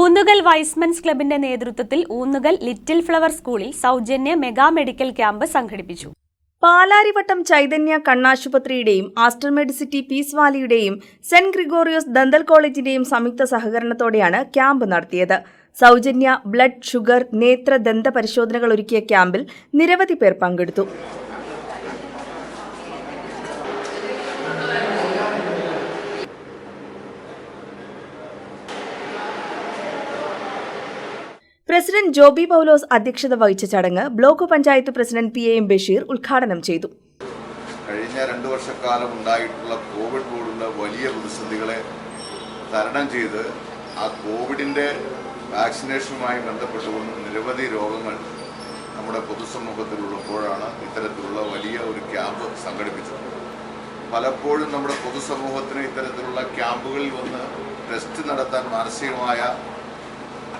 Oonnukal Y's Men's ക്ലബിന്റെ നേതൃത്വത്തിൽ Oonnukal little flower സ്കൂളിൽ സൗജന്യ മെഗാ മെഡിക്കൽ ക്യാമ്പ് സംഘടിപ്പിച്ചു. പാലാരിവട്ടം ചൈതന്യ കണ്ണാശുപത്രിയുടെയും ആസ്റ്റർ മെഡിസിറ്റി പീസ് വാലിയുടെയും സെന്റ് ഗ്രിഗോറിയോസ് ദന്തൽ കോളേജിന്റെയും സംയുക്ത സഹകരണത്തോടെയാണ് ക്യാമ്പ് നടത്തിയത്. സൗജന്യ ബ്ലഡ് ഷുഗർ നേത്ര ദന്ത പരിശോധനകൾ ഒരുക്കിയ ക്യാമ്പിൽ നിരവധി പേർ പങ്കെടുത്തു. പ്രസിഡന്റ് ജോബി പൗലോസ് അധ്യക്ഷത വഹിച്ച ചടങ്ങ് block panchayat president P A Basheer ഉദ്ഘാടനം ചെയ്തു. കഴിഞ്ഞ രണ്ടു വർഷക്കാലം ഉണ്ടായിട്ടുള്ള കോവിഡ് പോലുള്ള വലിയ പ്രതിസന്ധികളെ തരണം ചെയ്ത് ആ കോവിഡിന്റെ വാക്സിനേഷനുമായി ബന്ധപ്പെട്ടുകൊണ്ട് നിരവധി രോഗങ്ങൾ നമ്മുടെ പൊതുസമൂഹത്തിലുള്ളപ്പോഴാണ് ഇത്തരത്തിലുള്ള വലിയ ഒരു ക്യാമ്പ് സംഘടിപ്പിച്ചത്. പലപ്പോഴും നമ്മുടെ പൊതുസമൂഹത്തിന് ഇത്തരത്തിലുള്ള ക്യാമ്പുകളിൽ വന്ന് ടെസ്റ്റ് നടത്താൻ മാനസികമായ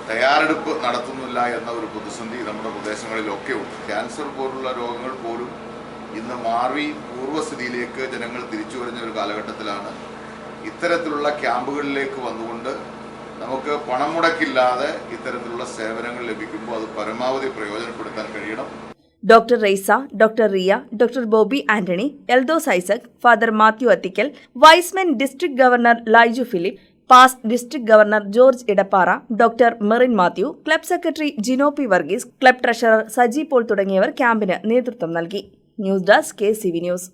തയ്യാറെടുപ്പ് നടത്തുന്നില്ല എന്ന ഒരു പ്രതിസന്ധി നമ്മുടെ പ്രദേശങ്ങളിലൊക്കെ ഉണ്ട്. ക്യാൻസർ പോലുള്ള രോഗങ്ങൾ പോലും ഇന്ന് മാറി പൂർവസ്ഥിതിയിലേക്ക് ജനങ്ങൾ തിരിച്ചു വരുന്ന ഒരു കാലഘട്ടത്തിലാണ്. ഇത്തരത്തിലുള്ള ക്യാമ്പുകളിലേക്ക് വന്നുകൊണ്ട് നമുക്ക് പണം മുടക്കില്ലാതെ ഇത്തരത്തിലുള്ള സേവനങ്ങൾ ലഭിക്കുമ്പോൾ അത് പരമാവധി പ്രയോജനപ്പെടുത്താൻ കഴിയണം. Doctor Raisa doctor Riya doctor Bobby Antony Eldhose Isaac father Mathew Athikkal Y's men district governor Laiju Philip past district governor George Edappara doctor Merin Mathew club secretary Jino P Varghese club treasurer Saji Paul തുടങ്ങിയവർ ക്യാമ്പിന് നേതൃത്വം നൽകി. News desk K C V news.